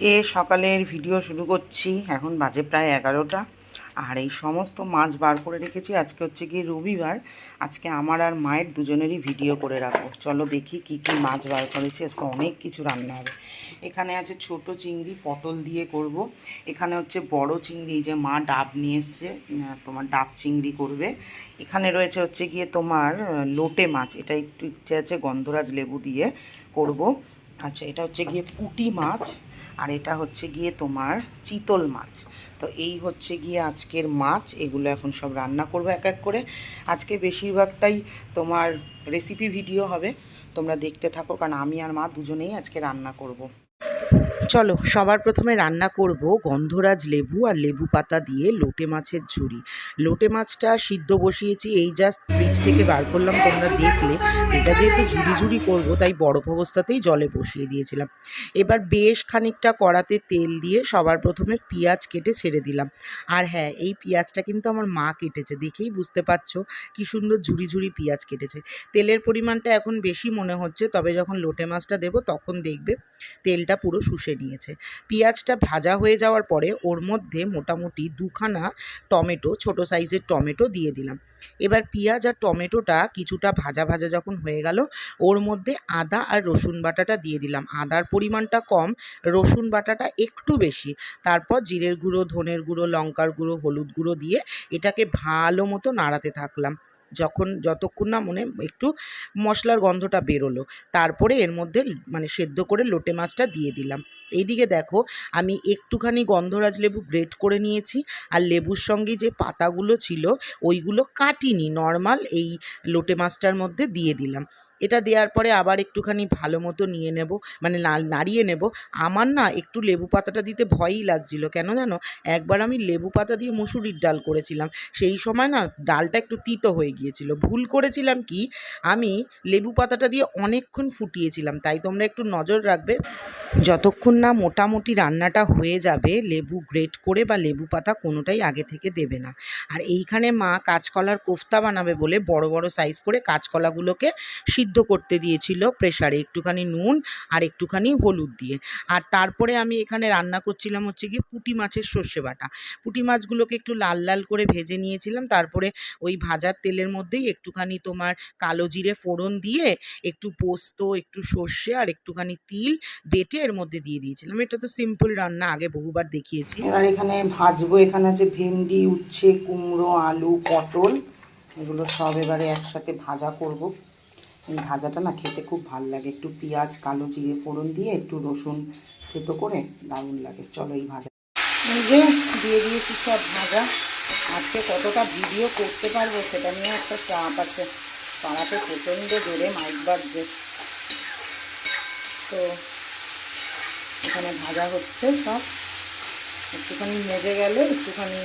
কে সকালের ভিডিও শুরু করছি। এখন বাজে প্রায় এগারোটা। আর এই সমস্ত মাছ বার করে রেখেছি। আজকে হচ্ছে গিয়ে রবিবার। আজকে আমার আর মায়ের দুজনেরই ভিডিও করে রাখব। চলো দেখি কি কি মাছ বার করেছি। আজকে অনেক কিছু রান্না হবে। এখানে আছে ছোট চিংড়ি পটল দিয়ে করব। এখানে হচ্ছে বড় চিংড়ি যে মা ডাব নিয়ে এসছে। তোমার ডাব চিংড়ি করবে। এখানে রয়েছে হচ্ছে গিয়ে তোমার লোটে মাছ। এটা একটু ইচ্ছে আছে গন্ধরাজ লেবু দিয়ে করব। আচ্ছা এটা হচ্ছে গিয়ে পুঁটি মাছ। আর এটা হচ্ছে গিয়ে তোমার চিতল মাছ তো এই হচ্ছে গিয়ে আজকের মাছ, এগুলো এখন সব রান্না করব এক এক করে আজকে বেশিরভাগটাই তোমার রেসিপি ভিডিও হবে, তোমরা দেখতে থাকো, কারণ আমি আর মা দুজনেই আজকে রান্না করব। চলো, সবার প্রথমে রান্না করব গন্ধরাজ লেবু আর লেবু পাতা দিয়ে লোটে মাছের ঝুড়ি লোটে মাছটা সিদ্ধ বসিয়েছি, এই জাস্ট ফ্রিজ থেকে বার করলাম, তোমরা দেখলে। এটা যেহেতু ঝুড়ি ঝুড়ি করব, তাই বরফ অবস্থাতেই জলে বসিয়ে দিয়েছিলাম। এবার বেশ খানিকটা কড়াতে তেল দিয়ে সবার প্রথমে পেঁয়াজ কেটে ছেড়ে দিলাম। আর হ্যাঁ এই পেঁয়াজটা কিন্তু আমার মা কেটেছে, দেখেই বুঝতে পারছ কি সুন্দর ঝুড়ি ঝুড়ি পেঁয়াজ কেটেছে। তেলের পরিমাণটা এখন বেশি মনে হচ্ছে, তবে যখন লোটে মাছটা দেবো, তখন দেখবে তেলটা পুরো শুষে নিয়েছে পেঁয়াজটা ভাজা হয়ে যাওয়ার পরে ওর মধ্যে মোটামুটি দুখানা টমেটো, ছোট সাইজের টমেটো দিয়ে দিলাম। এবার পেঁয়াজ আর টমেটোটা কিছুটা ভাজা ভাজা যখন হয়ে গেল, ওর মধ্যে আদা আর রসুন বাটাটা দিয়ে দিলাম। আদার পরিমাণটা কম, রসুন বাটাটা একটু বেশি। তারপর জিরের গুঁড়ো, ধনের গুঁড়ো, লঙ্কার গুঁড়ো, হলুদ গুঁড়ো দিয়ে এটাকে ভালো মতো নাড়াতে থাকলাম। যখন যতক্ষণ না মনে একটু মশলার গন্ধটা বেরোলো, তারপরে এর মধ্যে মানে সেদ্ধ করে লোটে মাছটা দিয়ে দিলাম। এইদিকে দেখো, আমি একটুখানি গন্ধরাজ লেবু গ্রেট করে নিয়েছি, আর লেবুর সঙ্গে যে পাতাগুলো ছিল, ওইগুলো কাটিনি, নর্মাল এই লোটে মাছটার মধ্যে দিয়ে দিলাম। এটা দেওয়ার পরে আবার একটুখানি ভালো মতো নিয়ে নেব মানে নাড়িয়ে নেব। আমার না একটু লেবু পাতাটা দিতে ভয়ই লাগছিল। কেন জানো? একবার আমি লেবু পাতা দিয়ে মুসুরির ডাল করেছিলাম। সেই সময় না ডালটা একটু তিতো হয়ে গিয়েছিল। ভুল করেছিলাম কি? আমি লেবু পাতাটা দিয়ে অনেকক্ষণ ফুটিয়েছিলাম। তাই তোমরা একটু নজর রাখবে। যতক্ষণ না মোটামুটি রান্নাটা হয়ে যাবে, লেবু গ্রেট করে বা লেবু পাতা কোনোটাই আগে থেকে দেবে না। আর এইখানে মা কাঁচকলার কোফতা বানাবে বলে বড় বড় সাইজ করে কাঁচকলাগুলোকে সিদ্ধ করতে দিয়েছিল প্রেসারে একটুখানি নুন আর একটুখানি হলুদ দিয়ে। আর তারপরে আমি এখানে রান্না করছিলাম হচ্ছে গিয়ে পুঁটি মাছের সর্ষে বাটা। পুঁটি মাছগুলোকে একটু লাল লাল করে ভেজে নিয়েছিলাম। তারপরে ওই ভাজার তেলের মধ্যেই একটুখানি তোমার কালো জিরে ফোড়ন দিয়ে একটু পোস্ত, একটু সর্ষে আর একটুখানি তিল বেটে এর মধ্যে দিয়ে দিয়েছিলাম। এটা তো সিম্পল রান্না, আগে বহুবার দেখিয়েছি। এবার এখানে ভাজবো, এখানে আছে ভেন্ডি, উচ্ছে, কুমড়ো, আলু, পটল। এগুলো সব এবারে একসাথে ভাজা করব। এই ভাজাটা না খেতে খুব ভালো লাগে। একটু পেঁয়াজ, কালো জিরে ফোড়ন দিয়ে একটু রসুন থেতো করে দারুণ লাগে। চলো এই ভাজা যে দিয়ে দিয়েছি সব ভাজা। আজকে কতটা ভিডিও করতে পারব সেটা নিয়ে একটা চাপ আছে। পাড়াতে প্রচণ্ড জোরে মাইক বাজছে। তো এখানে ভাজা হচ্ছে সব। একটুখানি মজে গেলে একটুখানি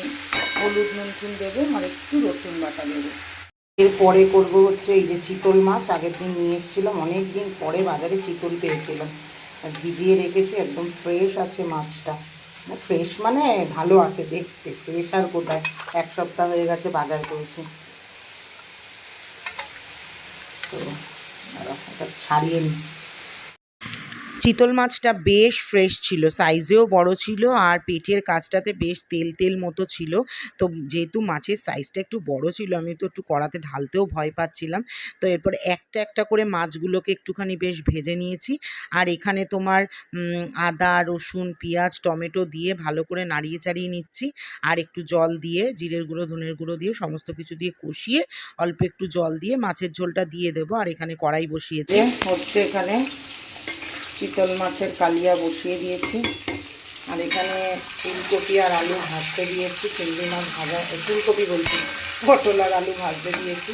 হলুদ নুন দেবো আর একটু রসুন বাটা দেবো। এরপরে করব হচ্ছে এই যে চিতল মাছ, আগের দিন নিয়ে এসেছিলাম অনেক দিন পরে বাজারে চিতল পেয়েছিলাম। আর ভিজিয়ে রেখেছি, একদম ফ্রেশ আছে মাছটা। ফ্রেশ মানে ভালো আছে দেখতে ফ্রেশ আর কোথায়? এক সপ্তাহ হয়ে গেছে বাজার করেছি। তো ছাড়িয়ে নিই চিতল মাছটা বেশ ফ্রেশ ছিল সাইজেও বড় ছিল আর পেটের কাছটাতে বেশ তেল তেল মতো ছিল। তো যেহেতু মাছের সাইজটা একটু বড় ছিল, আমি তো একটু কড়াতে ঢালতেও ভয় পাচ্ছিলাম। তো এরপর একটা একটা করে মাছগুলোকে একটুখানি বেশ ভেজে নিয়েছি। আর এখানে তোমার আদা, রসুন, পেঁয়াজ, টমেটো দিয়ে ভালো করে নাড়িয়ে চাড়িয়ে নিচ্ছি। আর একটু জল দিয়ে, জিরের গুঁড়ো, ধনের গুঁড়ো দিয়ে সমস্ত কিছু দিয়ে কষিয়ে অল্প একটু জল দিয়ে মাছের ঝোলটা দিয়ে দেবো। আর এখানে কড়াই বসিয়েছে। হচ্ছে এখানে চিতল মাছের কালিয়া বসিয়ে দিয়েছি। আর এখানে ফুলকপি আর আলু ভাজতে দিয়েছি, চিংড়ি মাছ ভাজা, ফুলকপি বলছি, পটল আর আলু ভাজতে দিয়েছি।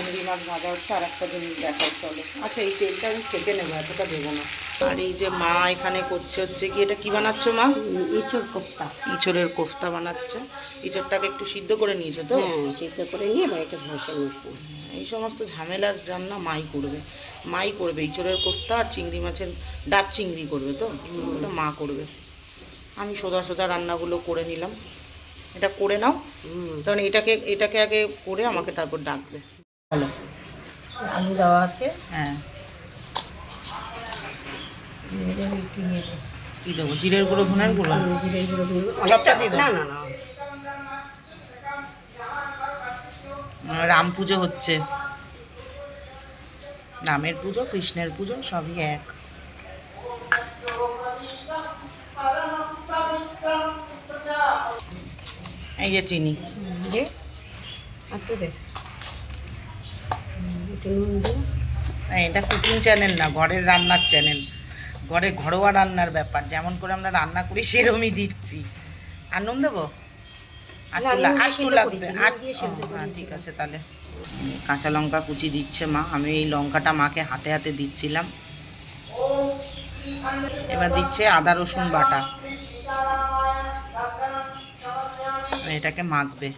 চিংড়ি মাছ ভাজা হচ্ছে আর একটা জিনিস দেখার চলো। আচ্ছা এই তেলটা আমি ছেঁকে নেব এতটা দেবো না। আর এই যে মা এখানে করছে হচ্ছে কি এটা কি বানাচ্ছো মা? এঁচড় কোপ্তা ইঁচড়ের কোফতা বানাচ্ছে। ইঁচড়টাকে একটু সিদ্ধ করে নিয়েছো তো? হ্যাঁ সিদ্ধ করে নিয়ে এবার এটা ঘষে নিচ্ছি। এই সমস্ত ঝামেলার রান্না মাই করবে। মাই করবে ইঁচড়ের কোফতা আর চিংড়ি মাছের ডাব চিংড়ি করবে তো? ওটা মা করবে। আমি সোজা সোজা রান্নাগুলো করে নিলাম। এটা করে নাও। কারণ এটাকে এটাকে আগে করে আমাকে তারপর ডাকবে। ভালো। আলু দেওয়া আছে। হ্যাঁ। একটু কি দেবো? জিরের গুঁড়ো ধনের গুঁড়ো? জিরের গুঁড়ো দিয়ে না না না। রাম পুজো হচ্ছে। রামের পুজো কৃষ্ণের পুজো সবই এক। এই যে চিনি। দে। আর তো দে। হুম, একটু নুন দে এটা কুকিং চ্যানেল না ঘরের রান্নার চ্যানেল ঘরে ঘরোয়া রান্নার ব্যাপার যেমন করে আমরা রান্না করি সেরমই দিচ্ছি। আর নুন দেবো হ্যাঁ। ঠিক আছে তাহলে। কাঁচা লঙ্কা কুচি দিচ্ছে মা আমি এই লঙ্কাটা মাকে হাতে হাতে দিচ্ছিলাম। এবার দিচ্ছে আদা রসুন বাটা। এটাকে মাখবে।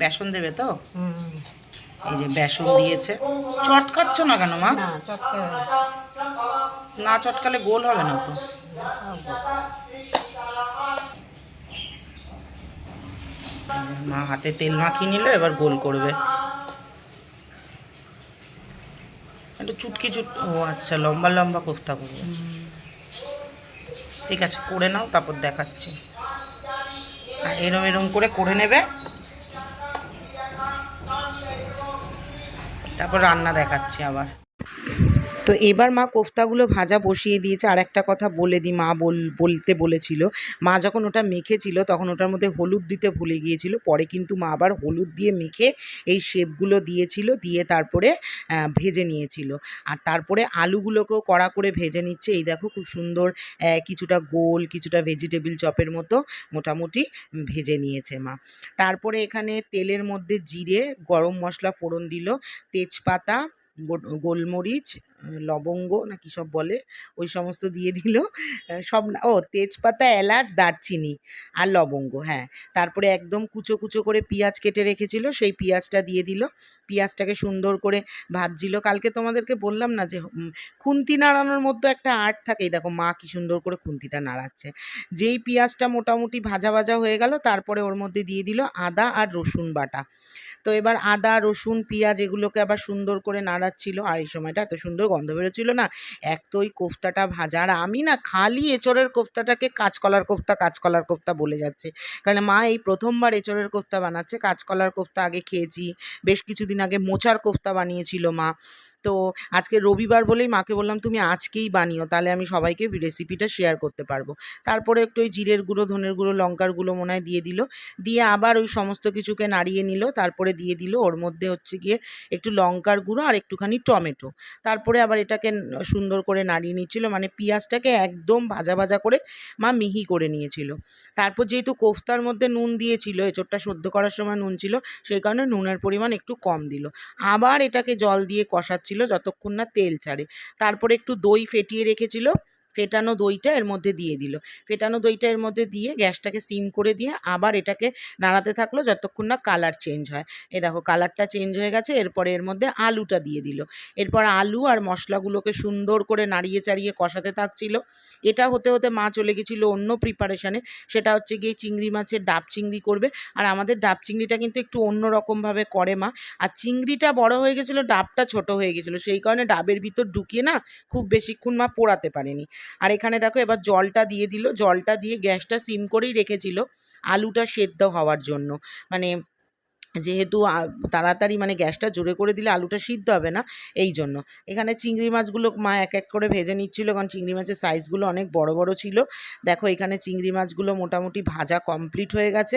বেসন দেবে তো? হুম। এই যে বেসন দিয়েছে। চটকাচ্ছ না কেন মা? না চটকালে গোল হবে না তো। মা হাতে তেল মাখিয়ে নিল এবার গোল করবে। একটু চুটকি চুট ও আচ্ছা লম্বা লম্বা কোফতা করবে ঠিক আছে করে নাও তারপর দেখাচ্ছি। এরম এরম করে করে নেবে। তারপর রান্না দেখাচ্ছি আবার। তো এবার মা কোফতাগুলো ভাজা বসিয়ে দিয়েছে। আর একটা কথা বলে দিই মা বল, বলতে বলেছিল। মা যখন ওটা মেখেছিল, তখন ওটার মধ্যে হলুদ দিতে ভুলে গিয়েছিল। পরে কিন্তু মা আবার হলুদ দিয়ে মেখে এই শেপগুলো দিয়েছিল, দিয়ে তারপরে ভেজে নিয়েছিল। আর তারপরে আলুগুলোকেও কড়া করে ভেজে নিচ্ছে। এই দেখো খুব সুন্দর কিছুটা গোল, কিছুটা ভেজিটেবিল চপের মতো মোটামুটি ভেজে নিয়েছে মা। তারপরে এখানে তেলের মধ্যে জিরে, গরম মশলা ফোড়ন দিল, তেজপাতা গোলমরিচ, লবঙ্গ না কি সব বলে, ওই সমস্ত দিয়ে দিল। সব ও তেজপাতা, এলাচ, দারচিনি আর লবঙ্গ হ্যাঁ। তারপরে একদম কুচো কুচো করে পেঁয়াজ কেটে রেখেছিল, সেই পেঁয়াজটা দিয়ে দিল। পেঁয়াজটাকে সুন্দর করে ভাজছিল। কালকে তোমাদেরকে বললাম না যে খুন্তি নাড়ানোর মধ্যে একটা আর্ট থাকে দেখো মা কি সুন্দর করে খুন্তিটা নাড়াচ্ছে। যেই পেঁয়াজটা মোটামুটি ভাজা ভাজা হয়ে গেল, তারপরে ওর মধ্যে দিয়ে দিল আদা আর রসুন বাটা। তো এবার আদা, রসুন, পেঁয়াজ, এগুলোকে আবার সুন্দর করে নাড়াচ্ছিল আর এই সময়টা এত সুন্দর গন্ধ বেরোচ্ছিল না। এক তো ওই কোফতাটা ভাজা আর আমি না খালি এঁচড়ের কোফতাটাকে কাঁচকলার কোফতা কাঁচকলার কোফতা বলে যাচ্ছে। কারণ মা, এই প্রথমবার এঁচড়ের কোফতা বানাচ্ছে। কাঁচকলার কোফতা আগে খেয়েছি। বেশ কিছুদিন আগে মোচার কোফতা বানিয়েছিল মা। তো আজকে রবিবার বলেই মাকে বললাম, তুমি আজকেই বানিও, তাহলে আমি সবাইকে রেসিপিটা শেয়ার করতে পারব। তারপরে একটু ওই জিরের গুঁড়ো, ধনের গুঁড়ো, লঙ্কার গুঁড়ো মনে হয় দিয়ে দিল। দিয়ে আবার ওই সমস্ত কিছুকে নাড়িয়ে নিল, তারপরে দিয়ে দিল ওর মধ্যে হচ্ছে গিয়ে একটু লঙ্কার গুঁড়ো আর একটুখানি টমেটো। তারপরে আবার এটাকে সুন্দর করে নাড়িয়ে নিচ্ছিল মানে পেঁয়াজটাকে একদম ভাজা ভাজা করে মা মিহি করে নিয়েছিল। তারপর যেহেতু কোফতার মধ্যে নুন দিয়েছিল, এঁচোড়টা সেদ্ধ করার সময় নুন ছিল, সেই কারণে নুনের পরিমাণ একটু কম দিল। আবার এটাকে জল দিয়ে কষাচ্ছিল যতক্ষণ না তেল ছাড়ে। তারপরে একটু দই ফেটিয়ে রেখেছিল। ফেটানো দইটা এর মধ্যে দিয়ে দিল। ফেটানো দইটা এর মধ্যে দিয়ে গ্যাসটাকে সিম করে দিয়ে আবার এটাকে নাড়াতে থাকল যতক্ষণ না কালার চেঞ্জ হয়। এ দেখো কালারটা চেঞ্জ হয়ে গেছে, এরপরে এর মধ্যে আলুটা দিয়ে দিল। এরপর আলু আর মশলাগুলোকে সুন্দর করে নাড়িয়ে চাড়িয়ে কষাতে থাকছিল। এটা হতে হতে মা চলে গেছিল অন্য প্রিপারেশানে সেটা হচ্ছে গিয়ে চিংড়ি মাছের ডাব চিংড়ি করবে। আর আমাদের ডাব চিংড়িটা কিন্তু একটু অন্য রকমভাবে করে মা। আর চিংড়িটা বড় হয়ে গেছিল, ডাবটা ছোট হয়ে গেছিল। সেই কারণে ডাবের ভিতর ঢুকিয়ে না খুব বেশিক্ষণ মা পোড়াতে পারেনি। আর এখানে দেখো এবার জলটা দিয়ে দিল। জলটা দিয়ে গ্যাসটা সিম করেই রেখেছিল। আলুটা সেদ্ধ হওয়ার জন্য। মানে যেহেতু তাড়াতাড়ি মানে গ্যাসটা জোরে করে দিলে আলুটা সিদ্ধ হবে না, এই জন্য। এখানে চিংড়ি মাছগুলো মা এক এক করে ভেজে নিচ্ছিল কারণ চিংড়ি মাছের সাইজগুলো অনেক বড় বড় ছিল। দেখো এখানে চিংড়ি মাছগুলো মোটামুটি ভাজা কমপ্লিট হয়ে গেছে।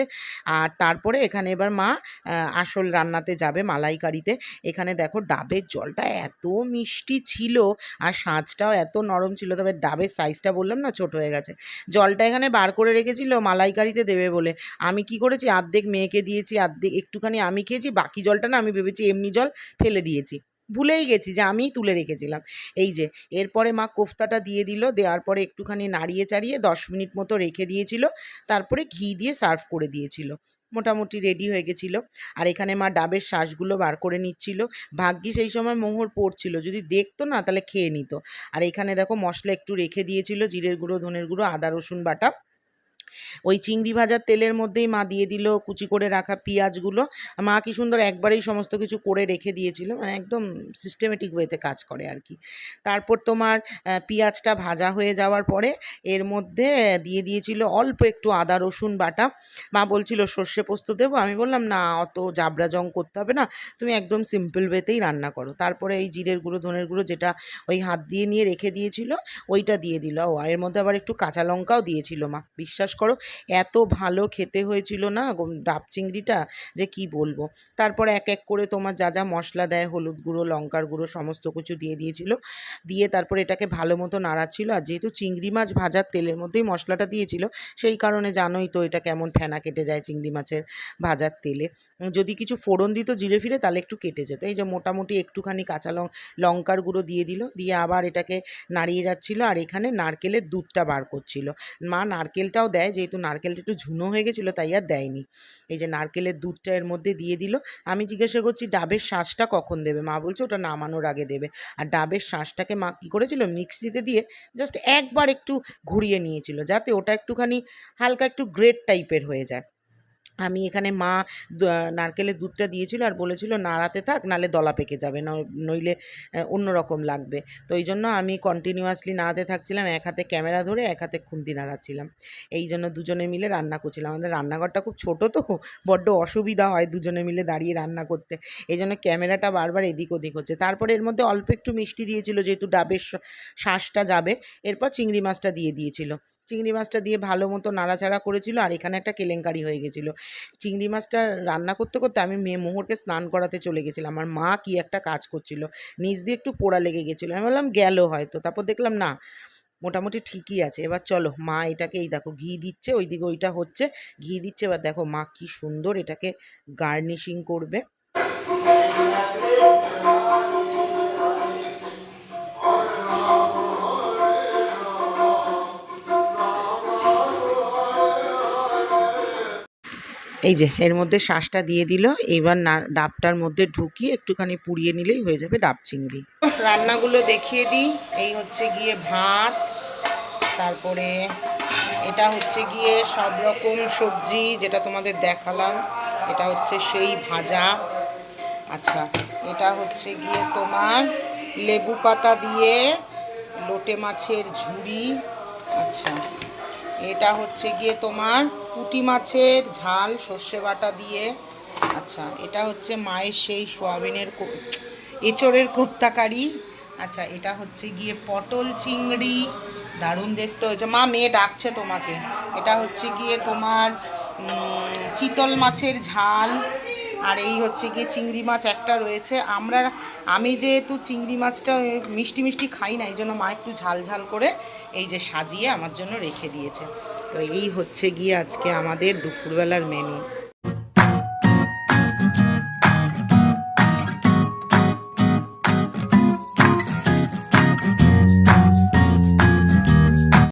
আর তারপরে এখানে এবার মা আসল রান্নাতে যাবে মালাইকারিতে। এখানে দেখো ডাবের জলটা এত মিষ্টি ছিল আর সাঁচটাও এত নরম ছিল, তবে ডাবের সাইজটা বললাম না ছোট হয়ে গেছে। জলটা এখানে বার করে রেখেছিল মালাইকারিতে দেবে বলে। আমি কি করেছি, আর্ধেক মেয়েকে দিয়েছি, আর্ধেক একটুখানি আমি খেয়েছি, বাকি জলটা না আমি ভেবেছি এমনি জল ফেলে দিয়েছি। ভুলেই গেছি যে আমিই তুলে রেখেছিলাম। এই যে, এরপরে মা কোফতাটা দিয়ে দিল, দেওয়ার পরে একটুখানি নাড়িয়ে চাড়িয়ে দশ মিনিট মতো রেখে দিয়েছিল, তারপরে ঘি দিয়ে সার্ভ করে দিয়েছিল। মোটামুটি রেডি হয়ে গেছিল। আর এখানে মা ডাবের শ্বাসগুলো বার করে নিচ্ছিল। ভাগ্যি সেই সময় মোহর পড়ছিল, যদি দেখতো না তাহলে খেয়ে নিত। আর এখানে দেখো মশলা একটু রেখে দিয়েছিল, জিরের গুঁড়ো, ধনের গুঁড়ো, আদা, রসুন বাটা। ওই চিংড়ি ভাজার তেলের মধ্যেই মা দিয়ে দিল কুচি করে রাখা পেঁয়াজগুলো। মা কি সুন্দর একবারেই সমস্ত কিছু করে রেখে দিয়েছিল মানে একদম সিস্টেমেটিক ওয়েতে কাজ করে আর কি। তারপর তোমার পেঁয়াজটা ভাজা হয়ে যাওয়ার পরে এর মধ্যে দিয়ে দিয়েছিল অল্প একটু আদা, রসুন বাটা। মা বলছিল, সর্ষে পোস্ত দেবো? আমি বললাম, না, অত জাবরা জং করতে হবে না, তুমি একদম সিম্পল ওয়েতেই রান্না করো। তারপরে এই জিরের গুঁড়ো, ধনের গুঁড়ো যেটা ওই হাত দিয়ে নিয়ে রেখে দিয়েছিল, ওইটা দিয়ে দিল। ও এর মধ্যে আবার একটু কাঁচা লঙ্কাও দিয়েছিল মা, বিশ্বাস করো। এত ভালো খেতে হয়েছিল না ডাব চিংড়িটা? যে কি বলব? তারপরে এক এক করে তোমার যা যা মশলা দেয়, হলুদ গুঁড়ো, লঙ্কার গুঁড়ো, সমস্ত কিছু দিয়ে দিয়েছিল। দিয়ে তারপরে এটাকে ভালো মতো নাড়াচ্ছিল। আর যেহেতু চিংড়ি মাছ ভাজার তেলের মধ্যেই মশলাটা দিয়েছিল, সেই কারণে জানোই তো এটা কেমন ফেনা কেটে যায় চিংড়ি মাছের ভাজার তেলে। যদি কিছু ফোড়ন দিত জিরে ফিরে, তাহলে একটু কেটে যেত। এই যে মোটামুটি একটুখানি কাঁচা লঙ্কার গুঁড়ো দিয়ে দিল। দিয়ে আবার এটাকে নাড়িয়ে যাচ্ছিল। আর এখানে নারকেলের দুধটা বার করছিল। মা নারকেলটাও দেয়। যেহেতু নারকেলটা একটু ঝুনো হয়ে গেছিল, তাই আর দেয়নি। এই যে নারকেলের দুধটা এর মধ্যে দিয়ে দিল। আমি জিজ্ঞাসা করছি, ডাবের শাঁসটা কখন দেবে? মা বলছে, ওটা নামানোর আগে দেবে। আর ডাবের শাঁসটাকে মা কী করেছিল মিক্সিতে দিয়ে জাস্ট একবার একটু ঘুরিয়ে নিয়েছিল, যাতে ওটা একটুখানি হালকা একটু গ্রেট টাইপের হয়ে যায়। আমি এখানে মা নারকেলের দুধটা দিয়েছিল আর বলেছিল নাড়াতে থাক নালে দলা পেকে যাবে নইলে অন্য রকম লাগবে। তো এই জন্য আমি কন্টিনিউয়াসলি নাড়াতে থাকছিলাম, এক হাতে ক্যামেরা ধরে, এক হাতে খুন্তি নাড়াচ্ছিলাম। এই জন্য দুজনে মিলে রান্না করছিলাম। আমাদের রান্নাঘরটা খুব ছোট তো, বড্ড অসুবিধা হয় দুজনে মিলে দাঁড়িয়ে রান্না করতে। এই জন্য ক্যামেরাটা বারবার এদিক ওদিক হচ্ছে। তারপরে এর মধ্যে অল্প একটু মিষ্টি দিয়েছিল, যেহেতু ডাবের শ- শাঁসটা যাবে, এরপর চিংড়ি মাছটা দিয়ে দিয়েছিল। চিংড়ি মাছটা দিয়ে ভালো মতো নাড়াচাড়া করেছিল আর এখানে একটা কেলেঙ্কারি হয়ে গেছিল। চিংড়ি মাছটা রান্না করতে করতে আমি মেয়ে মোহরকে স্নান করাতে চলে গেছিলাম। আমার মা কি একটা কাজ করছিল, নিচ দিয়ে একটু পোড়া লেগে গেছিল। আমি বললাম, গেল হয়তো। তারপর দেখলাম, না, মোটামুটি ঠিকই আছে। এবার চলো, মা এটাকে এই দেখো, ঘি দিচ্ছে, ওইদিকে ওইটা হচ্ছে, ঘি দিচ্ছে। এবার দেখো, মা কি সুন্দর এটাকে গার্নিশিং করবে। এই যে, এর মধ্যে শ্বাসটা দিয়ে দিল। এবার না, ডাবটার মধ্যে ঢুকিয়ে একটুখানি পুড়িয়ে নিলেই হয়ে যাবে ডাব চিংড়ি। রান্নাগুলো দেখিয়ে দিই। এই হচ্ছে গিয়ে ভাত, তারপরে এটা হচ্ছে গিয়ে সব রকম সবজি যেটা তোমাদের দেখালাম। এটা হচ্ছে সেই ভাজা। আচ্ছা এটা হচ্ছে গিয়ে তোমার লেবু পাতা দিয়ে লোটে মাছের ঝুড়ি। আচ্ছা এটা হচ্ছে গিয়ে তোমার পুঁটি মাছের ঝাল, সর্ষে বাটা দিয়ে। আচ্ছা এটা হচ্ছে মায়ের সেই সোয়াবিনের এঁচড়ের কোপ্তাকারি। আচ্ছা এটা হচ্ছে গিয়ে পটল চিংড়ি। দারুণ দেখতে হয়েছে। মা, মেয়ে ডাকছে তোমাকে। এটা হচ্ছে গিয়ে তোমার চিতল মাছের ঝাল। আর এই হচ্ছে গিয়ে চিংড়ি মাছ একটা রয়েছে। আমরা, আমি যেহেতু চিংড়ি মাছটা মিষ্টি মিষ্টি খাই না এই জন্য মা একটু ঝাল ঝাল করে এই যে সাজিয়ে আমার জন্য রেখে দিয়েছে। তো এই হচ্ছে গিয়ে আজকে আমাদের দুপুরবেলার মেনু